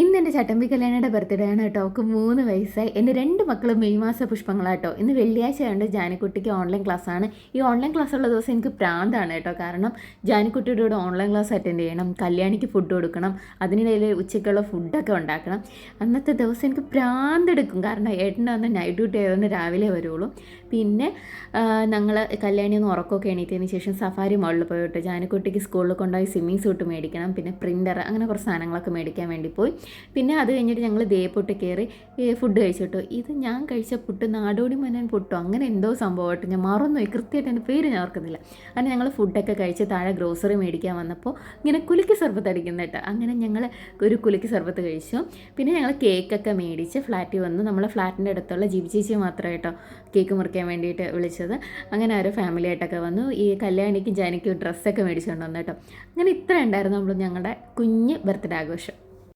ഇന്ന് എന്റെ ചട്ടമ്പി കല്യാണിയുടെ ബർത്ത്ഡേ ആണ് കേട്ടോ. അവൾക്ക് മൂന്ന് വയസ്സായി. എന്റെ രണ്ട് മക്കളും മെയ് മാസ പുഷ്പങ്ങളാട്ടോ ഇന്ന് വെള്ളിയാഴ്ച ആയതുകൊണ്ട് ജാനിക്കുട്ടിക്ക് ഓൺലൈൻ ക്ലാസ്സാണ് ഈ ഓൺലൈൻ ക്ലാസ് ഉള്ള ദിവസം എനിക്ക് പ്രാന്താണ് കേട്ടോ. കാരണം ജാനിക്കുട്ടിയുടെ കൂടെ ഓൺലൈൻ ക്ലാസ് അറ്റൻഡ് ചെയ്യണം കല്യാണിക്ക് ഫുഡ് കൊടുക്കണം അതിനിടയിൽ ഉച്ചയ്ക്കുള്ള ഫുഡൊക്കെ ഉണ്ടാക്കണം. അന്നത്തെ ദിവസം എനിക്ക് പ്രാന്തെടുക്കും കാരണം ഏട്ടന്റെ വന്ന് നൈറ്റ് ഡ്യൂട്ടി ആയതുകൊണ്ട് രാവിലെ വരുള്ളൂ. പിന്നെ ഞങ്ങൾ കല്യാണി ഒന്ന് ഉറക്കമൊക്കെ എണീറ്റതിന് ശേഷം സഫാരി മോളിൽ പോയിട്ട് ജാനിക്കുട്ടിക്ക് സ്കൂളിൽ കൊണ്ടുപോയി സ്വിമ്മിങ് സൂട്ട് മേടിക്കണം. പിന്നെ പ്രിന്റർ അങ്ങനെ കുറച്ച് സാധനങ്ങളൊക്കെ മേടിക്കാൻ വേണ്ടി പോയി. പിന്നെ അത് കഴിഞ്ഞിട്ട് ഞങ്ങൾ ദേപ്പൊട്ട് കയറി ഫുഡ് കഴിച്ചിട്ടു. ഇത് ഞാൻ കഴിച്ച പുട്ട് നാടോടി മനൻ പുട്ടോ. അങ്ങനെ എന്തോ സംഭവമായിട്ട് ഞാൻ മറന്നുപോയി കൃത്യമായിട്ട് എന്റെ പേര് ഞാൻ ഓർക്കുന്നില്ല. അങ്ങനെ ഞങ്ങൾ ഫുഡൊക്കെ കഴിച്ച് താഴെ ഗ്രോസറി മേടിക്കാൻ വന്നപ്പോൾ ഇങ്ങനെ കുലുക്കി സർബത്ത് അടിക്കുന്ന കേട്ടോ. അങ്ങനെ ഞങ്ങൾ ഒരു കുലുക്കി സർബത്ത് കഴിച്ചു. പിന്നെ ഞങ്ങൾ കേക്കൊക്കെ മേടിച്ച് ഫ്ലാറ്റിൽ വന്നു നമ്മളെ ഫ്ലാറ്റിന്റെ അടുത്തുള്ള ജിബി ചേച്ചി മാത്രമായിട്ടോ കേക്ക് മുറിക്കാൻ വേണ്ടിയിട്ട് വിളിച്ചത്. അങ്ങനെ ഒരു ഫാമിലി ആയിട്ടൊക്കെ വന്നു. ഈ കല്യാണിക്കും ജാനിക്കും ഡ്രസ്സൊക്കെ മേടിച്ചുകൊണ്ട് വന്നു കേട്ടോ. അങ്ങനെ ഇത്ര ഉണ്ടായിരുന്നു നമ്മൾ ഞങ്ങളുടെ കുഞ്ഞ് ബർത്ത്ഡേ ആഘോഷം.